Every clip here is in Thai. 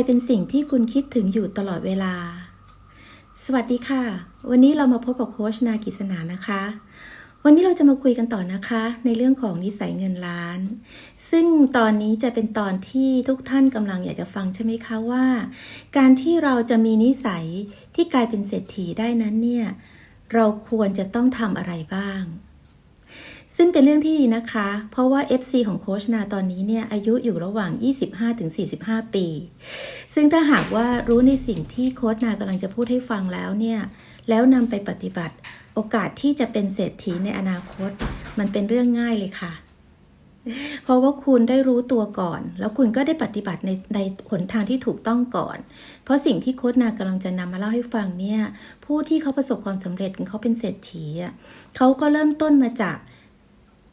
ายเป็นสิ่งที่คุณคิดถึงอยู่ตลอดเวลา สวัสดีค่ะ วันนี้เรามาพบกับโค้ชนากิษณานะคะ วันนี้เราจะมาคุยกันต่อนะคะ ในเรื่องของนิสัยเงินล้าน ซึ่งตอนนี้จะเป็นตอนที่ทุกท่านกำลังอยากจะฟังใช่ไหมคะว่า การที่เราจะมีนิสัยที่กลายเป็นเศรษฐีได้นั้นเนี่ยเราควรจะต้องทำอะไรบ้าง ซึ่งเป็นเรื่องที่ดีนะคะ เพราะว่า FC ของโคชนาตอนนี้เนี่ยอายุอยู่ระหว่าง 25-45 ปี ซึ่งถ้าหากว่ารู้ในสิ่งที่โคชนากำลังจะพูดให้ฟังแล้วเนี่ย แล้วนำไปปฏิบัติ โอกาสที่จะเป็นเศรษฐีในอนาคต มันเป็นเรื่องง่ายเลยค่ะ เพราะว่าคุณได้รู้ตัวก่อน แล้วคุณก็ได้ปฏิบัติในในหนทางที่ถูกต้องก่อน เพราะสิ่งที่โค้ชนากำลังจะนำมาเล่าให้ฟังเนี่ย ผู้ที่เขาประสบความสำเร็จเขาเป็นเศรษฐีเขาก็เริ่มต้นมาจาก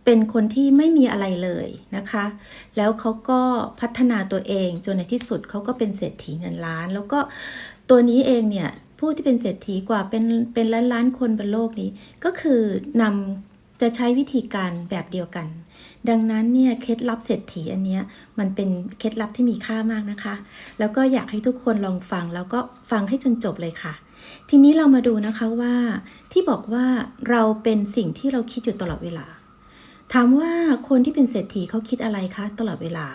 เป็นคนที่ไม่มีอะไรเลยนะคะ แล้วเขาก็พัฒนาตัวเองจนในที่สุดเขาก็เป็นเศรษฐีเงินล้าน แล้วก็ตัวนี้เองเนี่ยผู้ที่เป็นเศรษฐีกว่าเป็นเป็นล้านล้านคนบนโลกนี้ ก็คือนำจะใช้วิธีการแบบเดียวกัน ดังนั้นเนี่ยเคล็ดลับเศรษฐีอันเนี้ยมันเป็นเคล็ดลับที่มีค่ามากนะคะ แล้วก็อยากให้ทุกคนลองฟังแล้วก็ฟังให้จนจบเลยค่ะ ทีนี้เรามาดูนะคะว่าที่บอกว่าเราเป็นสิ่งที่เราคิดอยู่ตลอดเวลา ถามว่าคนที่เป็นเศรษฐีเขาคิดอะไรคะ ตลอดเวลา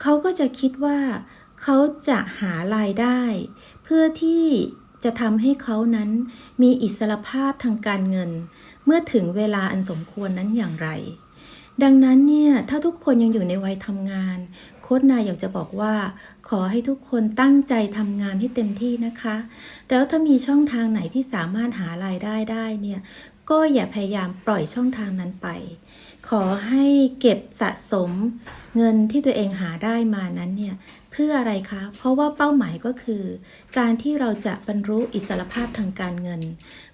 เขาก็จะคิดว่าเขาจะหารายได้ เพื่อที่จะทำให้เขานั้นมีอิสรภาพทางการเงิน เมื่อถึงเวลาอันสมควรนั้นอย่างไร ดังนั้นเนี่ยถ้าทุกคนยังอยู่ในวัยทำงาน โค้ชนายอยากจะบอกว่า ขอให้ทุกคนตั้งใจทำงานให้เต็มที่นะคะ แล้วถ้ามีช่องทางไหนที่สามารถหารายได้ได้เนี่ย ก็อย่าพยายามปล่อยช่องทางนั้นไป ขอให้เก็บสะสมเงินที่ตัวเองหาได้มานั้นเนี่ยเพื่ออะไรคะ เพราะว่าเป้าหมายก็คือ การที่เราจะบรรลุอิสรภาพทางการเงิน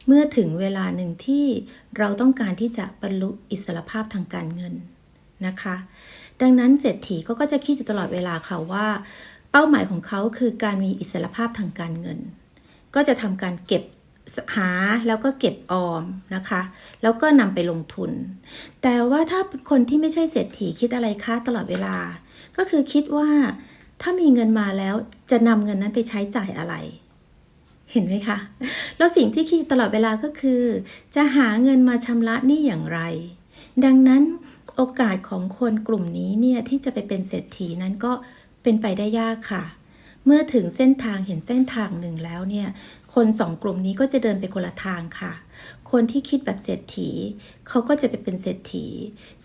เมื่อถึงเวลาหนึ่งที่เราต้องการที่จะบรรลุอิสรภาพทางการเงินนะคะ ดังนั้นเศรษฐีเขาก็จะคิดอยู่ตลอดเวลาค่ะว่า เป้าหมายของเขาคือการมีอิสรภาพทางการเงิน ก็จะทำการเก็บ หาแล้วก็เก็บออมนะคะ แล้วก็นำไปลงทุน แต่ว่าถ้าคนที่ไม่ใช่เศรษฐีคิดอะไรคะตลอดเวลา ก็คือคิดว่าถ้ามีเงินมาแล้วจะนำเงินนั้นไปใช้จ่ายอะไร เห็นไหมคะ แล้วสิ่งที่คิดตลอดเวลาก็คือ จะหาเงินมาชำระหนี้อย่างไร ดังนั้นโอกาสของคนกลุ่มนี้เนี่ยที่จะไปเป็นเศรษฐีนั้นก็เป็นไปได้ยากค่ะ เมื่อถึงเส้นทางเห็นเส้นทางหนึ่งแล้วเนี่ย คนสองกลุ่มนี้ก็จะเดินไปคนละทางค่ะ คนที่คิดแบบเศรษฐีเขาก็จะไปเป็นเศรษฐี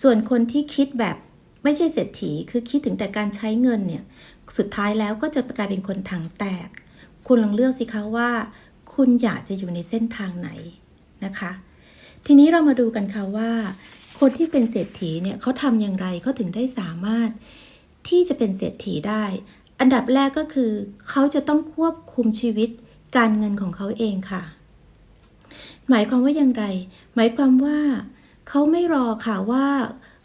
ส่วนคนที่คิดแบบไม่ใช่เศรษฐี คือคิดถึงแต่การใช้เงินเนี่ย สุดท้ายแล้วก็จะกลายเป็นคนถังแตก คุณลองเลือกสิคะว่า คุณอยากจะอยู่ในเส้นทางไหนนะคะ ทีนี้เรามาดูกันค่ะว่า คนที่เป็นเศรษฐีเนี่ยเขาทำอย่างไรเขาถึงได้สามารถที่จะเป็นเศรษฐีได้ อันดับแรกก็คือ เขาจะต้องควบคุมชีวิต การเงินของเขาเองค่ะ หมายความว่าอย่างไร หมายความว่าเขาไม่รอค่ะว่า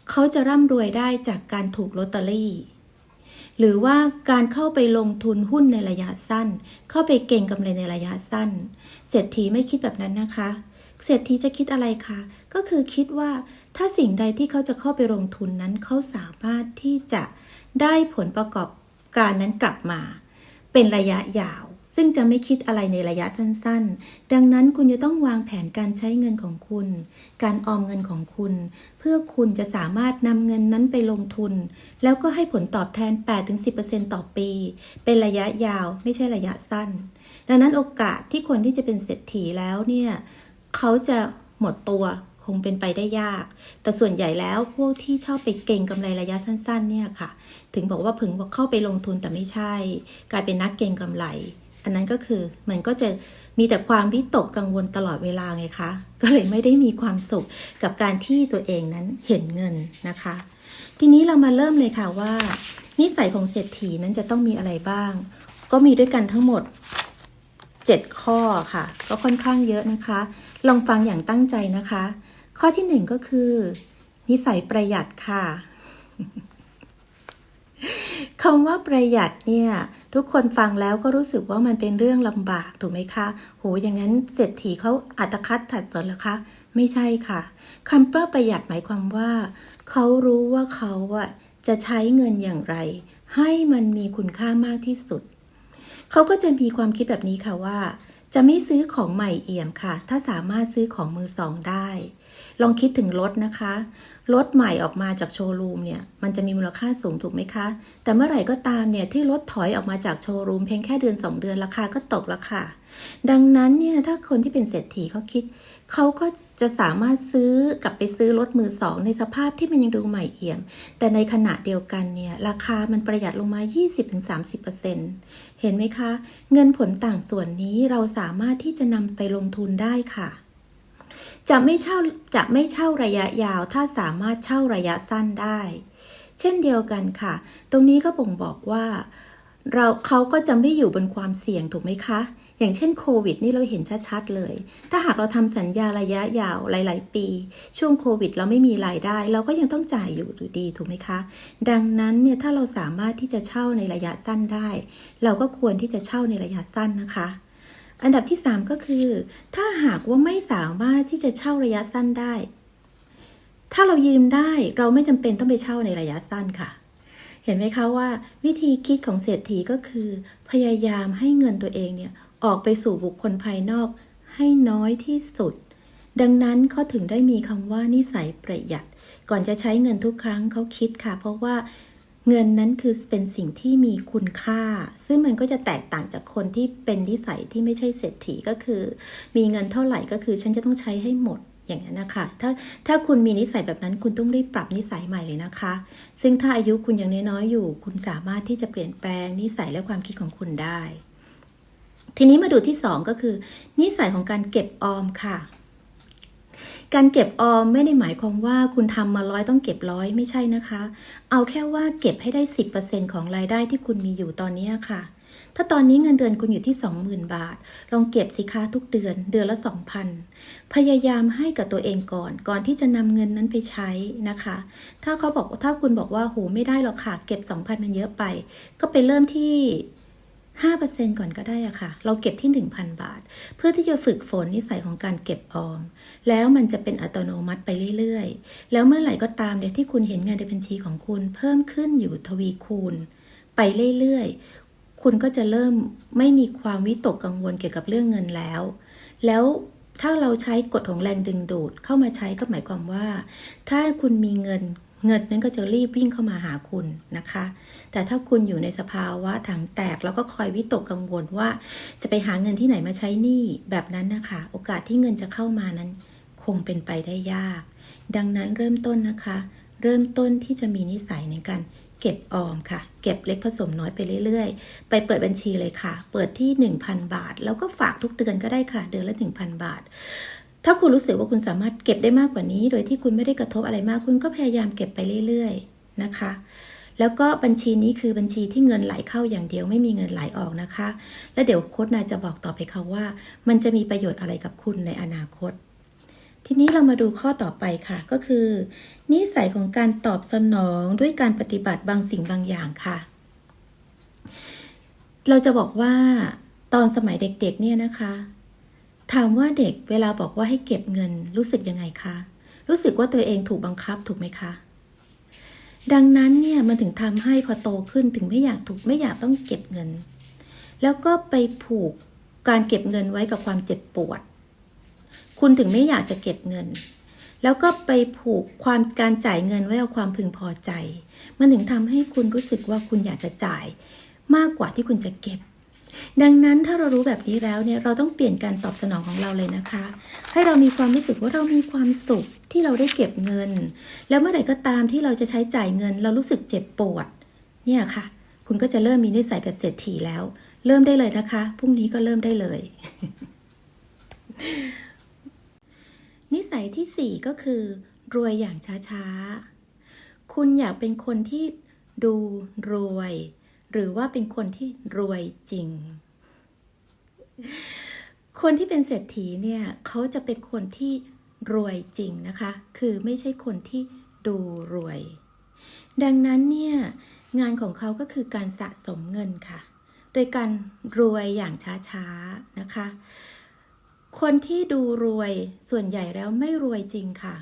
เขาจะร่ำรวยได้จากการถูกลอตเตอรี่ หรือว่าการเข้าไปลงทุนหุ้นในระยะสั้น เข้าไปเก่งกำไรในระยะสั้น เศรษฐีไม่คิดแบบนั้นนะคะ เศรษฐีจะคิดอะไรคะก็คือคิดว่าถ้าสิ่งใดที่เขาจะเข้าไปลงทุนนั้นเขาสามารถที่จะได้ผลประกอบการนั้นกลับมา เป็นระยะยาว ซึ่งจะไม่คิดอะไรในระยะสั้นๆ ดังนั้นคุณจะต้องวางแผนการใช้เงินของคุณ การออมเงินของคุณ เพื่อคุณจะสามารถนำเงินนั้นไปลงทุน แล้วก็ให้ผลตอบแทน 8-10%ต่อปี เป็นระยะยาวไม่ใช่ระยะสั้น ดังนั้นโอกาสที่คนที่จะเป็นเศรษฐีแล้วเนี่ยเขาจะหมดตัวคงเป็นไปได้ยาก แต่ส่วนใหญ่แล้วพวกที่ชอบไปเก่งกำไรระยะสั้น ๆ เนี่ยค่ะ ถึงบอกว่าผึงว่าเข้าไปลงทุนแต่ไม่ใช่ กลายเป็นนักเก่งกำไร อันนั้นก็คือมันก็จะมีแต่ความวิตกกังวลตลอดเวลาไงคะ ก็เลยไม่ได้มีความสุขกับการที่ตัวเองนั้นเห็นเงินนะคะ ทีนี้เรามาเริ่มเลยค่ะว่า นิสัยของเศรษฐีนั้นจะต้องมีอะไรบ้าง ก็มีด้วยกันทั้งหมด 7 ข้อค่ะ ก็ค่อนข้างเยอะนะคะ ลองฟังอย่างตั้งใจนะคะ ข้อที่หนึ่งก็คือ นิสัยประหยัดค่ะ คำว่าประหยัดเนี่ยทุกคนฟังแล้วก็รู้สึกว่ามันเป็นเรื่องลำบากถูกไหมคะโหอย่างนั้นเศรษฐีเขาอัตคัดถัดสนหรอคะไม่ใช่ค่ะคำว่าประหยัดหมายความว่าเขารู้ว่าเขาอะจะใช้เงินอย่างไร ให้มันมีคุณค่ามากที่สุด เขาก็จะมีความคิดแบบนี้ค่ะว่า จะไม่ซื้อของใหม่เอี่ยมค่ะ ถ้าสามารถซื้อของมือสองได้ ลองคิดถึงรถนะคะ รถใหม่ออกมาจากโชว์รูมเนี่ย มันจะมีมูลค่าสูงถูกไหมคะ แต่เมื่อไหร่ก็ตามเนี่ย ที่รถถอยออกมาจากโชว์รูมเพียงแค่เดือน 2 เดือนราคาก็ตกแล้วค่ะ ดังนั้นเนี่ย ถ้าคนที่เป็นเศรษฐีเขาคิด เขาก็จะสามารถซื้อกลับไปซื้อรถมือสองในสภาพที่มันยังดูใหม่เอี่ยม แต่ในขณะเดียวกันเนี่ย ราคามันประหยัดลงมา 20-30%เห็นไหมคะ เงินผลต่างส่วนนี้เราสามารถที่จะนำไปลงทุนได้ค่ะ จะไม่เช่าจะไม่เช่าระยะยาวถ้าสามารถเช่าระยะสั้นได้ เช่นเดียวกันค่ะ ตรงนี้ก็บ่งบอกว่า เราเขาก็จะไม่อยู่บนความเสี่ยงถูกไหมคะ อย่างเช่นโควิดนี่เราเห็นชัดๆเลย ถ้าหากเราทำสัญญาระยะยาวหลาย ๆ ปี ช่วงโควิด เราไม่มีรายได้ เราก็ยังต้องจ่ายอยู่อยู่ดีถูกไหมคะ ดังนั้นเนี่ยถ้าเราสามารถที่จะเช่าในระยะสั้นได้ เราก็ควรที่จะเช่าในระยะสั้นนะคะ อันดับที่ 3 ก็คือ ถ้าหากว่าไม่สามารถที่จะเช่าระยะสั้นได้ ถ้าเรายืมได้เราไม่จำเป็นต้องไปเช่าในระยะสั้นค่ะ เห็นไหมคะว่า วิธีคิดของเศรษฐีก็คือ พยายามให้เงินตัวเองเนี่ยออกไปสู่บุคคลภายนอกให้น้อยที่สุด ดังนั้นเขาถึงได้มีคำว่านิสัยประหยัด ก่อนจะใช้เงินทุกครั้งเขาคิดค่ะ เพราะว่า เงินนั้นคือเป็นสิ่งที่มีคุณค่า ซึ่งมันก็จะแตกต่างจากคนที่เป็นนิสัยที่ไม่ใช่เศรษฐีก็คือ มีเงินเท่าไหร่ก็คือฉันจะต้องใช้ให้หมดอย่างนั้นนะคะ ถ้าถ้าคุณมีนิสัยแบบนั้นคุณต้องรีบปรับนิสัยใหม่เลยนะคะ ซึ่งถ้าอายุคุณยังน้อยๆอยู่ คุณสามารถที่จะเปลี่ยนแปลงนิสัยและความคิดของคุณได้ ทีนี้มาดูที่ 2 ก็คือ นิสัยของการเก็บออมค่ะ การเก็บออมไม่ได้หมายความว่าคุณทำมาร้อยต้องเก็บร้อยไม่ใช่นะคะ เอาแค่ว่าเก็บให้ได้ 10%ของรายได้ที่คุณมีอยู่ตอนนี้ค่ะ ถ้าตอนนี้เงินเดือนคุณอยู่ที่ 20,000 บาท ลองเก็บสิคะทุกเดือนเดือนละ 2,000 พยายามให้กับตัวเองก่อน ก่อนที่จะนำเงินนั้นไปใช้นะคะ ถ้าเขาบอกถ้าคุณบอกว่าโหไม่ได้หรอกค่ะเก็บ 2,000 มันเยอะไป ก็ไปเริ่มที่ 5%ก่อนก็ได้อะค่ะ เราเก็บที่ 1,000 บาท เพื่อที่จะฝึกฝนนิสัยของการเก็บออม แล้วมันจะเป็นอัตโนมัติไปเรื่อยๆ แล้วเมื่อไหร่ก็ตามเนี่ยที่คุณเห็นเงินในบัญชีของคุณเพิ่มขึ้นอยู่ทวีคูณ ไปเรื่อยๆ คุณก็จะเริ่มไม่มีความวิตกกังวลเกี่ยวกับเรื่องเงินแล้ว แล้วถ้าเราใช้กฎของแรงดึงดูดเข้ามาใช้ก็หมายความว่า ถ้าคุณมีเงิน เงินนั้นก็จะรีบวิ่งเข้ามาหาคุณนะคะ แต่ถ้าคุณอยู่ในสภาวะถังแตกแล้วก็คอยวิตกกังวลว่า จะไปหาเงินที่ไหนมาใช้หนี้แบบนั้นนะคะ โอกาสที่เงินจะเข้ามานั้น คงเป็นไปได้ยาก ดังนั้นเริ่มต้นนะคะ เริ่มต้นที่จะมีนิสัยในการเก็บออมค่ะ เก็บเล็กผสมน้อยไปเรื่อยๆ ไปเปิดบัญชีเลยค่ะ เปิดที่ 1,000 บาท แล้วก็ฝากทุกเดือนก็ได้ค่ะ เดือนละ 1,000 บาท ถ้าคุณรู้สึกว่าคุณสามารถเก็บได้มากกว่านี้ โดยที่คุณไม่ได้กระทบอะไรมาก คุณก็พยายามเก็บไปเรื่อยๆนะคะ แล้วก็บัญชีนี้คือบัญชีที่เงินไหลเข้าอย่างเดียวไม่มีเงินไหลออกนะคะ และเดี๋ยวโค้ดนาจะบอกต่อไปค่ะว่า มันจะมีประโยชน์อะไรกับคุณในอนาคต ทีนี้เรามาดูข้อต่อไปค่ะ ก็คือนิสัยของการตอบสนองด้วยการปฏิบัติบางสิ่งบางอย่างค่ะ เราจะบอกว่าตอนสมัยเด็กๆเนี่ยนะคะ ถามว่าเด็กเวลาบอกว่าให้เก็บเงินรู้สึกยังไงคะ รู้สึกว่าตัวเองถูกบังคับถูกไหมคะ ดังนั้นเนี่ยมันถึงทำให้พอโตขึ้นถึงไม่อยากถูกไม่อยากต้องเก็บเงิน แล้วก็ไปผูกการเก็บเงินไว้กับความเจ็บปวด คุณถึงไม่อยากจะเก็บเงิน แล้วก็ไปผูกความการจ่ายเงินไว้กับความพึงพอใจ มันถึงทำให้คุณรู้สึกว่าคุณอยากจะจ่าย มากกว่าที่คุณจะเก็บ ดังนั้นถ้าเรารู้แบบนี้แล้วเนี่ยเราต้องเปลี่ยนการตอบสนองของเราเลยนะคะ ให้เรามีความรู้สึกว่าเรามีความสุขที่เราได้เก็บเงิน แล้วเมื่อไหร่ก็ตามที่เราจะใช้จ่ายเงิน เรารู้สึกเจ็บปวด เนี่ยค่ะ คุณก็จะเริ่มมีนิสัยแบบเศรษฐีแล้ว เริ่มได้เลยนะคะพรุ่งนี้ก็เริ่มได้เลย นิสัยที่สี่ก็คือ รวยอย่างช้าๆ คุณอยากเป็นคนที่ดูรวย หรือว่าเป็นคนที่รวยจริง คนที่เป็นเศรษฐีเนี่ยเขาจะเป็นคนที่รวยจริงนะคะ คือไม่ใช่คนที่ดูรวย ดังนั้นเนี่ยงานของเขาก็คือการสะสมเงินค่ะ โดยการรวยอย่างช้าๆนะคะ คนที่ดูรวยส่วนใหญ่แล้วไม่รวยจริงค่ะ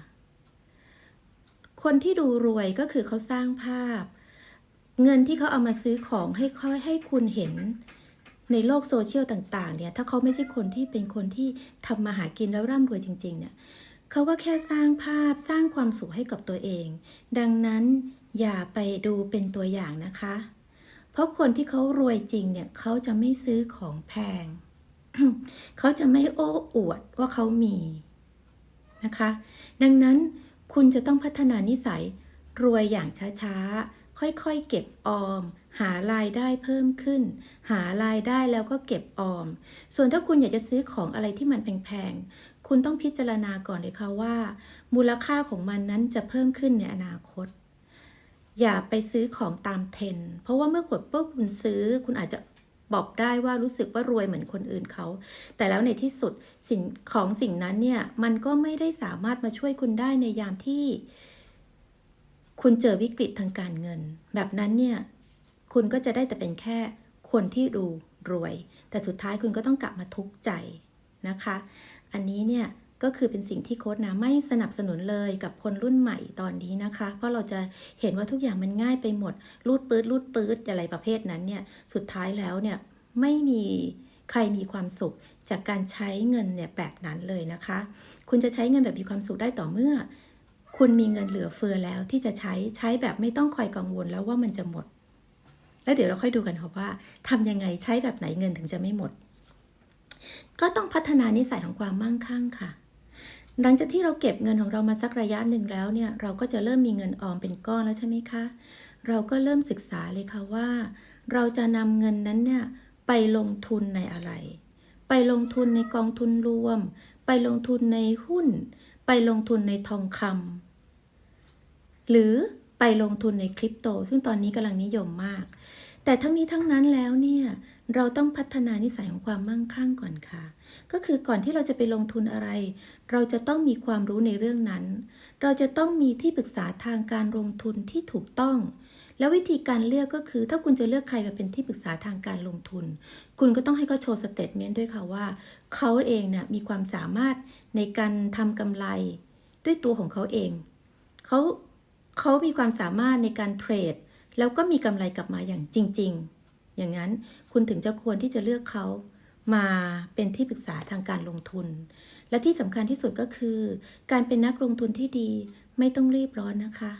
คนที่ดูรวยก็คือเขาสร้างภาพ เงินที่เขาเอามาซื้อของให้เขาให้คุณเห็นในโลกโซเชียลต่างๆ เนี่ย ถ้าเขาไม่ใช่คนที่เป็นคนที่ทำมาหากินแล้วร่ำรวยจริง ๆ เนี่ยเขาก็แค่สร้างภาพสร้างความสุขให้กับตัวเอง ดังนั้นอย่าไปดูเป็นตัวอย่างนะคะ เพราะคนที่เขารวยจริงเนี่ยเขาจะไม่ซื้อของแพง เขาจะไม่โอ้อวดว่าเขามีนะคะ ดังนั้นคุณจะต้องพัฒนานิสัยรวยอย่างช้าๆ ค่อยๆ เก็บออม หารายได้เพิ่มขึ้น หารายได้แล้วก็เก็บออม ส่วนถ้าคุณอยากจะซื้อของอะไรที่มันแพงๆ คุณต้องพิจารณาก่อนเลยค่ะว่า มูลค่าของมันนั้นจะเพิ่มขึ้นในอนาคต อย่าไปซื้อของตามเทรนเพราะว่าเมื่อกดปุ๊บคุณซื้อ คุณอาจจะบอกได้ว่ารู้สึกว่ารวยเหมือนคนอื่นเขา แต่แล้วในที่สุดสิ่งของสิ่งนั้นเนี่ยมันก็ไม่ได้สามารถมาช่วยคุณได้ในยามที่ คุณเจอวิกฤตทางการเงิน แบบนั้นเนี่ยคุณก็จะได้แต่เป็นแค่คนที่ดูรวย แต่สุดท้ายคุณก็ต้องกลับมาทุกข์ใจนะคะ อันนี้เนี่ยก็คือเป็นสิ่งที่โค้ดนะไม่สนับสนุนเลยกับคนรุ่นใหม่ตอนนี้นะคะ เพราะเราจะเห็นว่าทุกอย่างมันง่ายไปหมด รูดปื๊ดรูดปื๊ดอะไรประเภทนั้นเนี่ยสุดท้ายแล้วเนี่ยไม่มีใครมีความสุขจากการใช้เงินเนี่ยแบบนั้นเลยนะคะ คุณจะใช้เงินแบบมีความสุขได้ต่อเมื่อ คุณมีเงินเหลือเฟือแล้วที่จะใช้ใช้แบบไม่ต้องคอยกังวลแล้วว่ามันจะหมด แล้วเดี๋ยวเราค่อยดูกันค่ะว่าทำยังไงใช้แบบไหนเงินถึงจะไม่หมด ก็ต้องพัฒนานิสัยของความมั่งคั่งค่ะ หลังจากที่เราเก็บเงินของเรามาสักระยะหนึ่งแล้วเนี่ยเราก็จะเริ่มมีเงินออมเป็นก้อนแล้วใช่ไหมคะ เราก็เริ่มศึกษาเลยค่ะว่า เราจะนำเงินนั้นเนี่ยไปลงทุนในอะไร ไปลงทุนในกองทุนรวม ไปลงทุนในหุ้น ไปลงทุนในทองคำ หรือไปลงทุนในคริปโต ซึ่งตอนนี้กำลังนิยมมาก แต่ทั้งนี้ทั้งนั้นแล้วเนี่ยเราต้องพัฒนานิสัยของความมั่งคั่งก่อนค่ะ ก็คือก่อนที่เราจะไปลงทุนอะไร เราจะต้องมีความรู้ในเรื่องนั้น เราจะต้องมีที่ปรึกษาทางการลงทุนที่ถูกต้อง แล้ววิธีการเลือกก็คือ ถ้าคุณจะเลือกใครมาเป็นที่ปรึกษาทางการลงทุน คุณก็ต้องให้เขาโชว์สเตทเมนต์ด้วยค่ะว่า เขาเองเนี่ยมีความสามารถในการทำกำไร ด้วยตัวของเขาเอง เขา เขามีความสามารถในการเทรด แล้วก็มีกำไรกลับมาอย่างจริง ๆ อย่างนั้นคุณถึงจะควรที่จะเลือกเขามาเป็นที่ปรึกษาทางการลงทุน และที่สำคัญที่สุดก็คือ การเป็นนักลงทุนที่ดีไม่ต้องรีบร้อนนะคะ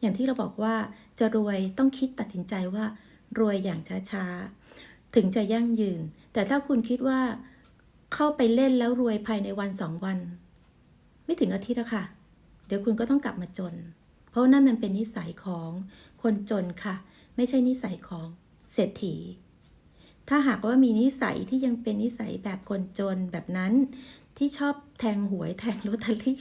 อย่างที่เราบอกว่าจะรวยต้องคิดตัดสินใจว่ารวยอย่างช้าๆ ถึงจะยั่งยืน แต่ถ้าคุณคิดว่าเข้าไปเล่นแล้วรวยภายในวันสองวัน ไม่ถึงอาทิตย์อะค่ะ เดี๋ยวคุณก็ต้องกลับมาจน ราะนั่นมันเป็นนิสัยของคนจนค่ะ ไม่ใช่นิสัยของเศรษฐี ถ้าหากว่ามีนิสัยที่ยังเป็นนิสัยแบบคนจนแบบนั้น ที่ชอบแทงหวยแทงลอตเตอรี่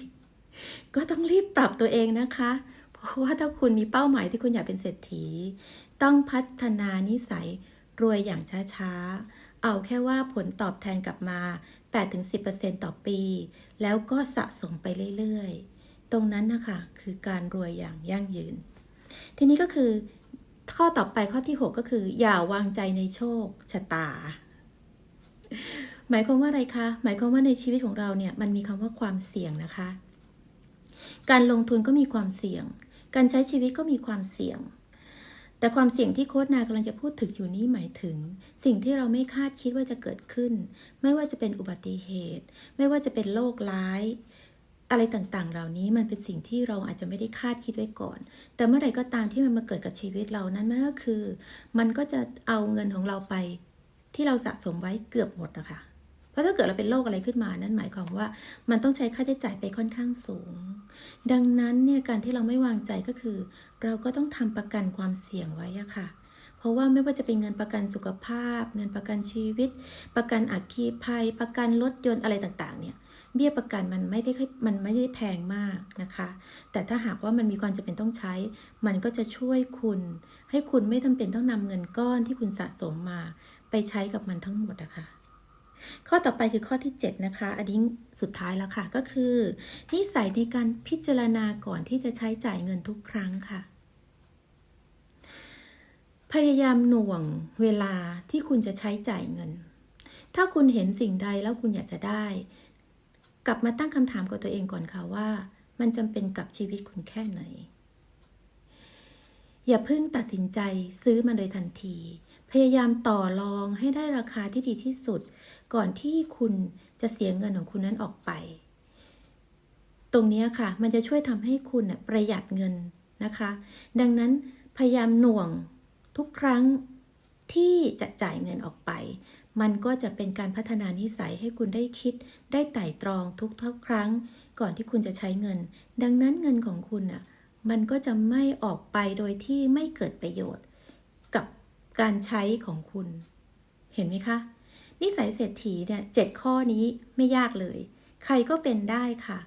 ก็ต้องรีบปรับตัวเองนะคะ เพราะว่าถ้าคุณมีเป้าหมายที่คุณอยากเป็นเศรษฐี ต้องพัฒนานิสัยรวยอย่างช้าๆ เอาแค่ว่าผลตอบแทนกลับมา 8-10%ต่อปี แล้วก็สะสมไปเรื่อยๆ ตรงนั้นนะคะคือการรวยอย่างยั่งยืน ทีนี้ก็คือข้อต่อไปข้อที่ 6 ก็คือ อย่าวางใจในโชคชะตา หมายความว่าอะไรคะ หมายความว่าในชีวิตของเราเนี่ยมันมีคำว่าความเสี่ยงนะคะ การลงทุนก็มีความเสี่ยง การใช้ชีวิตก็มีความเสี่ยง แต่ความเสี่ยงที่โค้ดนากำลังจะพูดถึงอยู่นี้หมายถึง สิ่งที่เราไม่คาดคิดว่าจะเกิดขึ้น ไม่ว่าจะเป็นอุบัติเหตุ ไม่ว่าจะเป็นโรคร้าย อะไรต่างๆ เหล่านี้มันเป็นสิ่งที่เราอาจจะไม่ได้คาดคิดไว้ก่อน แต่เมื่อไหร่ก็ตามที่มันมาเกิดกับชีวิตเรานั้นมันก็คือ มันก็จะเอาเงินของเราไปที่เราสะสมไว้เกือบหมดนะคะ เพราะถ้าเกิดเราเป็นโรคอะไรขึ้นมา นั้นหมายความว่ามันต้องใช้ค่าใช้จ่ายไปค่อนข้างสูง ดังนั้นเนี่ยการที่เราไม่วางใจก็คือ เราก็ต้องทำประกันความเสี่ยงไว้อะค่ะ เพราะว่าไม่ว่าจะเป็นเงินประกันสุขภาพ เงินประกันชีวิต ประกันอัคคีภัย ประกันรถยนต์อะไรต่างๆ เนี่ย เบี้ยประกันมันไม่ได้ค่อยมันไม่ได้แพงมากนะคะ แต่ถ้าหากว่ามันมีความจำเป็นต้องใช้ มันก็จะช่วยคุณ ให้คุณไม่จำเป็นต้องนำเงินก้อนที่คุณสะสมมา ไปใช้กับมันทั้งหมดอะคะข้อต่อไปคือข้อที่ 7 นะคะ อันนี้สุดท้ายแล้วค่ะ ก็คือ นิสัยในการพิจารณาก่อนที่จะใช้จ่ายเงินทุกครั้งค่ะ พยายามหน่วงเวลาที่คุณจะใช้จ่ายเงิน ถ้าคุณเห็นสิ่งใดแล้วคุณอยากจะได้ กลับมาตั้งคำถามกับตัวเองก่อนค่ะว่า มันจำเป็นกับชีวิตคุณแค่ไหน อย่าเพิ่งตัดสินใจซื้อมันโดยทันที พยายามต่อรองให้ได้ราคาที่ดีที่สุด ก่อนที่คุณจะเสียเงินของคุณนั้นออกไป ตรงนี้ค่ะ มันจะช่วยทำให้คุณประหยัดเงินนะคะ ดังนั้นพยายามหน่วงทุกครั้งที่จะจ่ายเงินออกไป มันก็จะเป็นการพัฒนานิสัยให้คุณได้คิด ได้ไตร่ตรองทุกทุกครั้ง ก่อนที่คุณจะใช้เงิน ดังนั้นเงินของคุณน่ะมันก็จะไม่ออกไปโดยที่ไม่เกิดประโยชน์ กับการใช้ของคุณ เห็นไหมคะ นิสัยเศรษฐีเนี่ยเจ็ดข้อนี้ไม่ยากเลย ใครก็เป็นได้ค่ะ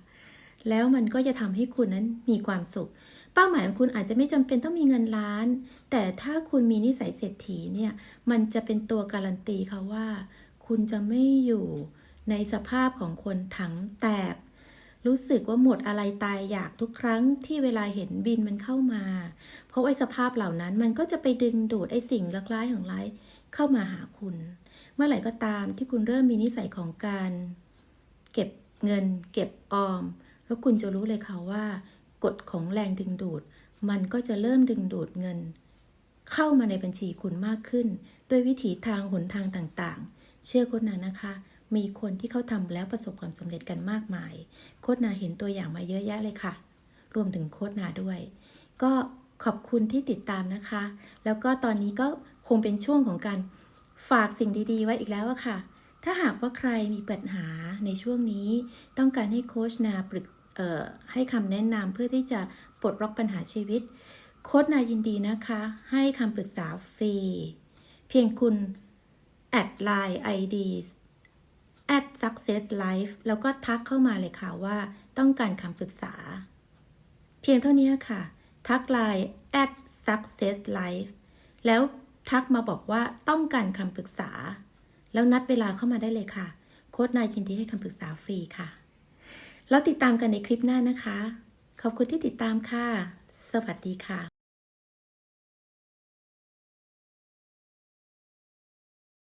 แล้วมันก็จะทำให้คุณนั้นมีความสุข เป้าหมายของคุณอาจจะไม่จำเป็นต้องมีเงินล้าน แต่ถ้าคุณมีนิสัยเศรษฐีเนี่ยมันจะเป็นตัวการันตีค่ะว่า คุณจะไม่อยู่ในสภาพของคนถังแตก รู้สึกว่าหมดอะไรตายอยากทุกครั้งที่เวลาเห็นบินมันเข้ามา เพราะไอ้สภาพเหล่านั้นมันก็จะไปดึงดูดไอ้สิ่งลักร้ายของร้ายเข้ามาหาคุณ เมื่อไหร่ก็ตามที่คุณเริ่มมีนิสัยของการ เก็บเงิน เก็บออม แล้วคุณจะรู้เลยค่ะว่า กฎของแรงดึงดูด มันก็จะเริ่มดึงดูดเงิน เข้ามาในบัญชีคุณมากขึ้น ด้วยวิถีทางหนทางต่างๆ เชื่อโคตนานะคะ มีคนที่เขาทำแล้วประสบความสำเร็จกันมากมาย โคตนาเห็นตัวอย่างมาเยอะแยะเลยค่ะ รวมถึงโคตนาด้วย ก็ขอบคุณที่ติดตามนะคะ แล้วก็ตอนนี้ก็คงเป็นช่วงของการฝากสิ่งดีๆ ไว้อีกแล้วอะค่ะ ถ้าหากว่าใครมีปัญหาในช่วงนี้ ต้องการให้โค้ชนาปรึก ให้คำแนะนำเพื่อที่จะปลดล็อกปัญหาชีวิต โค้ชนายินดีนะคะ ให้คำปรึกษาฟรี เพียงคุณแอดไลน์ ID at success life แล้วก็ทักเข้ามาเลยค่ะว่าต้องการคำปรึกษา เพียงเท่านี้ค่ะ ทักไลน์ at success life แล้วทักมาบอกว่าต้องการคำปรึกษา แล้วนัดเวลาเข้ามาได้เลยค่ะ โค้ดนายยินดีให้คำปรึกษาฟรีค่ะ แล้วติดตามกันในคลิปหน้านะคะ ขอบคุณที่ติดตามค่ะ สวัสดีค่ะ